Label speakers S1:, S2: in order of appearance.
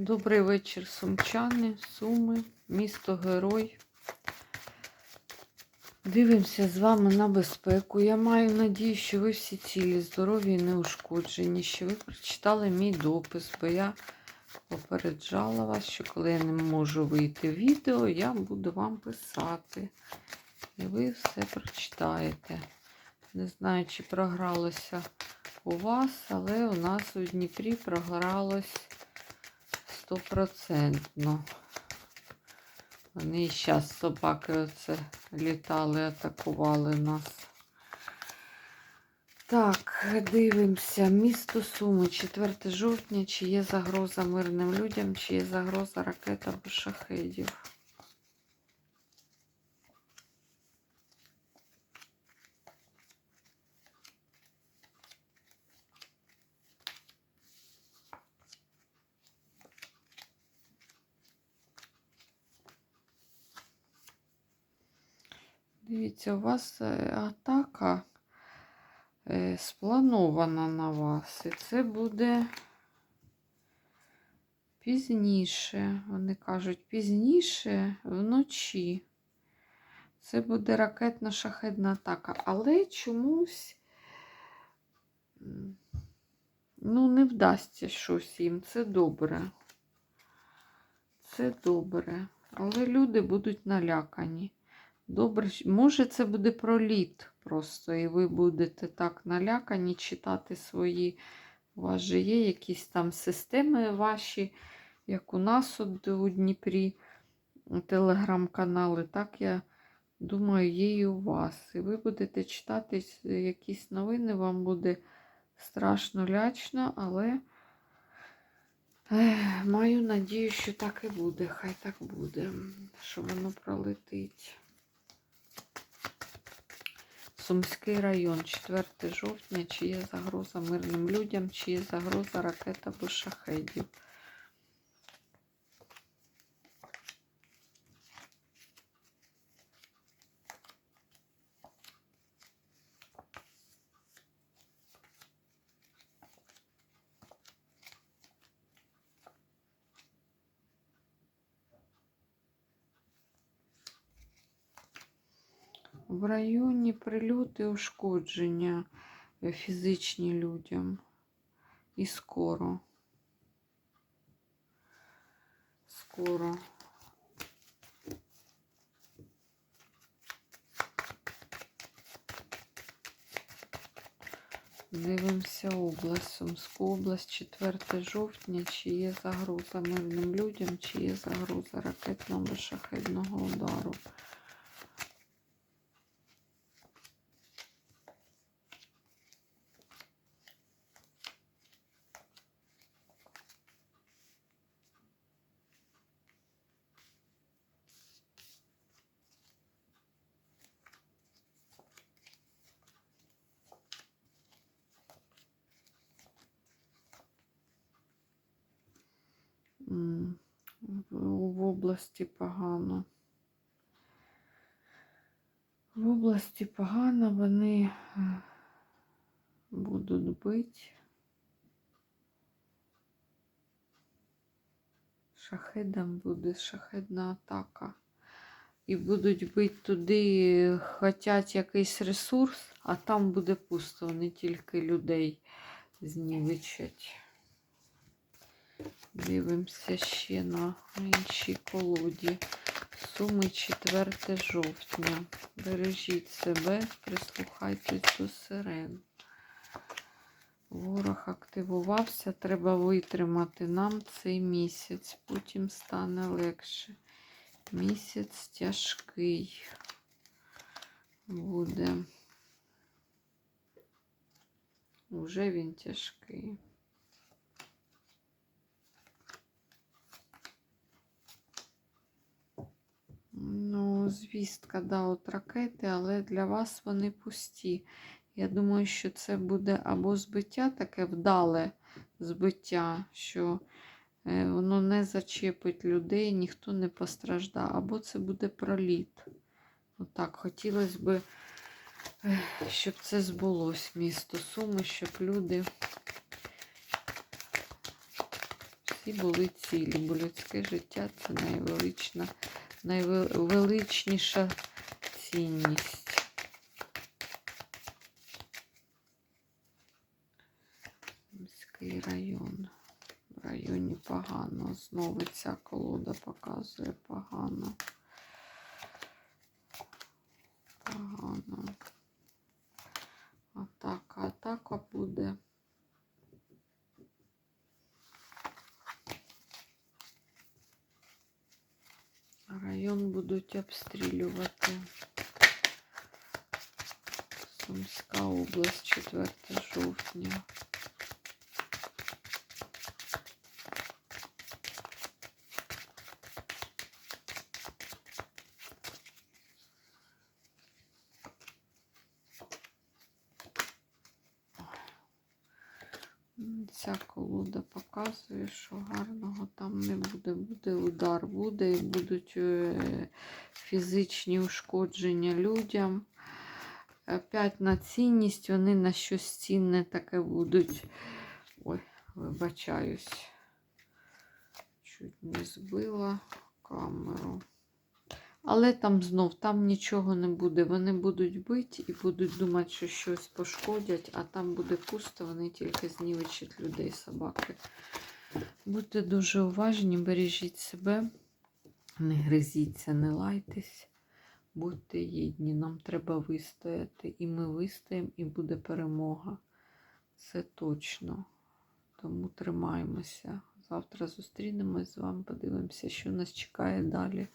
S1: Добрий вечір, сумчани, суми, місто Герой. Дивимося з вами на безпеку. Я маю надію, що ви всі цілі, здорові і неушкоджені, що ви прочитали мій допис, бо я попереджала вас, що коли я не можу вийти в відео, я буду вам писати. І ви все прочитаєте. Не знаю, чи програлося у вас, але у нас у Дніпрі програлось стопроцентно. Вони і зараз собаки оце літали, атакували нас. Так, дивимося. Місто Суми, 4 жовтня. Чи є загроза мирним людям, чи є загроза ракет або шахедів. Дивіться, у вас е, атака е, спланована на вас. І це буде пізніше. Вони кажуть, пізніше вночі. Це буде ракетно-шахедна атака. Але чомусь ну, не вдасться щось їм. Це добре. Це добре. Але люди будуть налякані. Добре, може це буде проліт просто, і ви будете так налякані читати свої. У вас же є якісь там системи ваші, як у нас от у Дніпрі, телеграм-канали. Так я думаю, є і у вас. І ви будете читати якісь новини, вам буде страшно лячно, але ех, маю надію, що так і буде. Хай так буде, що воно пролетить. Сумський район, 4 жовтня, чи є загроза мирним людям, чи є загроза ракет або шахедів. В районі прильоти ушкодження е, фізичні людям. І скоро. Скоро. Дивимося область. Сумську область, 4 жовтня. Чи є загроза мирним людям, чи є загроза ракетного шахедного удару. М, В, в області погано. В області погано вони е, будуть бити. Шахедам буде шахедна атака. І будуть бити туди, хотять якийсь ресурс, а там буде пусто, вони тільки людей знівечать. Дивимося ще на іншій колоді. Суми 4 жовтня. Бережіть себе, прислухайтесь до сирен. Ворог активувався, треба витримати нам цей місяць, потім стане легше. Місяць тяжкий буде. Уже він тяжкий. Ну, звістка, да, ракети, але для вас вони пусті. Я думаю, що це буде або збиття таке вдале збиття, що е, воно не зачепить людей, ніхто не постраждає, або це буде проліт. Отак, хотілося б, е, щоб це збулось, місто Суми, щоб люди всі були цілі, бо людське життя це найвелична, найвеличніша цінність. Міський район. В районі погано. Знову ця колода показує погано. Атака, атака буде. Район будуть обстрілювати. Сумська область, 4 жовтня. Ця колода показує, що гарного там не буде. Буде удар, буде і будуть е, фізичні ушкодження людям. Опять на цінність, вони на щось цінне таке будуть. Ой, вибачаюсь. Чуть не збила камеру. Але там знов, там нічого не буде. Вони будуть бити і будуть думати, що щось пошкодять, а там буде пусто, вони тільки знівечать людей, собаки. Будьте дуже уважні, бережіть себе, не гризіться, не лайтесь, будьте єдні. Нам треба вистояти. І ми вистоїмо, і буде перемога. Це точно. Тому тримаємося. Завтра зустрінемось з вами, подивимося, що нас чекає далі.